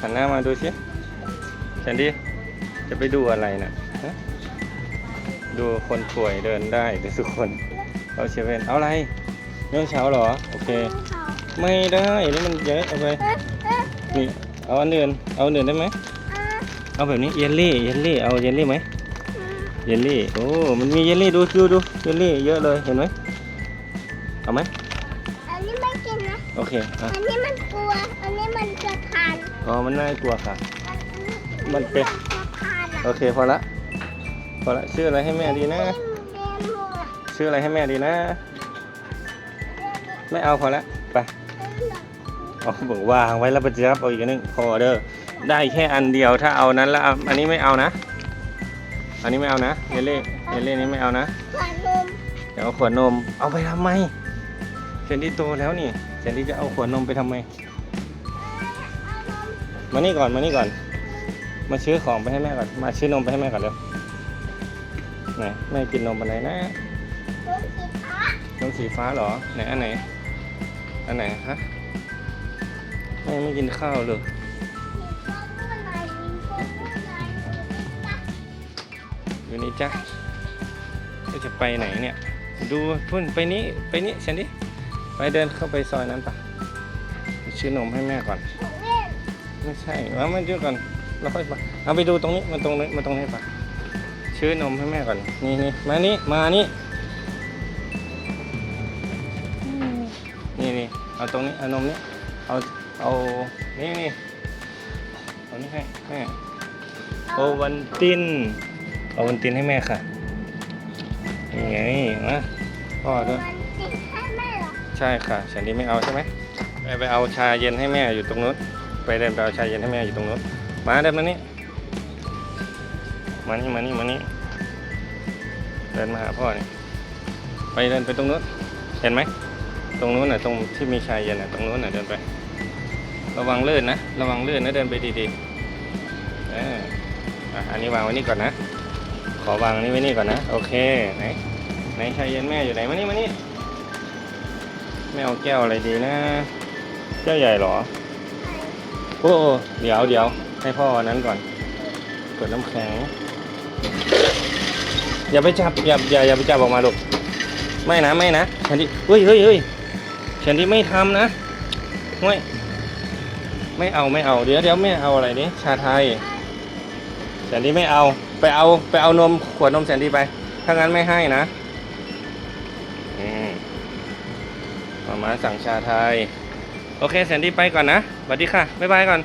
หันหน้ามาดูสิแคนดี้จะไปดูอะไรนะฮะดูคนป่วยเดินได้เดี๋ยวทุกคนเอาเชเวนเอาอะไรเรื่องเช้าเหรอ โอเค ไม่ได้นี่มันเยอะเอาไปนี่เอาอันอื่นเอาอันอื่นได้ไหมเอาแบบนี้เยลลี่เยลลี่เอาเยลลี่ไหมเยลลี่โอ้มันมีเยลลี่ดูดูดูเยลลี่เยอะเลยเห็นไหมเอาไหมอันนี้ไม่ โอเคอะอันนี้มันกลัว อันนี้มันจะทานอ๋อมันน่ากลัวค่ะอันนี้มันเป็น จะทานอะโอเคพอละพอละชื่ออะไรให้แม่ดีนะเรียนหัวชื่ออะไรให้แม่ดีนะ ไม่เอาพอละไปเอาบอกวางไว้แล้วไปจับเอาอีกอันหนึงพอเด้อได้แค่อันเดียวถ้าเอานั้นแล้วเอาอันนี้ไม่เอานะ อันนี้ไม่เอานะเยลลี่เยลลี่นี้ไม่เอานะ ขวนมเดี๋ยวเอาขวดนมเอาไปทำไมเซนดี้โตแล้วนี่เซนดี้จะเอาขวดนมไปทำไม มานี่ก่อน มานี่ก่อน มาซื้อของไปให้แม่ก่อน มาซื้อนมไปให้แม่ก่อนเร็วไหนแม่กินนมอะไรนะตัวสีฟ้านมสีฟ้าเหรอ ไหนอันไหน อันไหนฮะ แม่ไม่กินข้าวเลยอยู่นี่จ้ะก็จะไปไหนเนี่ย ดูพุ่นไปนี้ ไปนี้เซนดี้ ไปเดินเข้าไปซอยนั้นปะไปซื้อนมให้แม่ก่อน ไม่ใช่ว่ามันเยอะก่อนเราค่อยมาเอาไปดูตรงนี้มาตรงนี้มาตรงนี้ปะชื่อนมให้แม่ก่อน นี่นี่มานี่มานี่นี่นี่เอาตรงนี้เอานมนี้เอาเอานี่นี่เอานี่ให้แม่โอวันตินเอาวันตินให้แม่ค่ะนี่ไงมาพ่อด้วย ใช่ค่ะฉันดีไม่เอาใช่ไหมไปไปเอาชาเย็นให้แม่อยู่ตรงนู้นไปเดินไปเอาชาเย็นให้แม่อยู่ตรงนู้นมาเดินมานี่มานี่มานี่มานี่เดินมาหาพ่อนี่ไปเดินไปตรงนู้นเห็นไหมตรงนู้นน่ะตรงที่มีชาเย็นน่ะตรงนู้นน่ะเดินไประวังลื่นนะ ระวังลื่นนะเดินไปดีๆอออะอันนี้วางไว้นี่ก่อนนะ ขอวางนี้ไว้นี่ก่อนนะ โอเค ไหน ไหนชาเย็นแม่อยู่ไหน มานี่ มานี่ ไม่เอาแก้วอะไรดีนะ แก้วใหญ่เหรอ โอ้เดี๋ยวเดี๋ยวให้พ่ออันนั้นก่อนกดน้ำแข็ง อย่าไปจับอย่าอย่าอย่าไปจับออกมาลูกไม่นะไม่นะฉันที่เฮ้ยเฮ้ยเฮ้ยฉันที่ไม่ทำนะไม่ไม่เอาไม่เอาเดี๋ยวเดี๋ยวไม่เอาอะไรนี่ชาไทยแสนดีไม่เอา ไปเอาไปเอานมขวดนมแสนดีไป ถ้างั้นไม่ให้นะ มามาสั่งชาไทย โอเคแสนดีไปก่อนนะสวัสดีค่ะ บ๊ายบายก่อน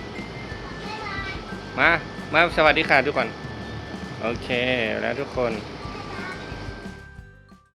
มา มาสวัสดีค่ะทุกคน โอเค แล้วทุกคน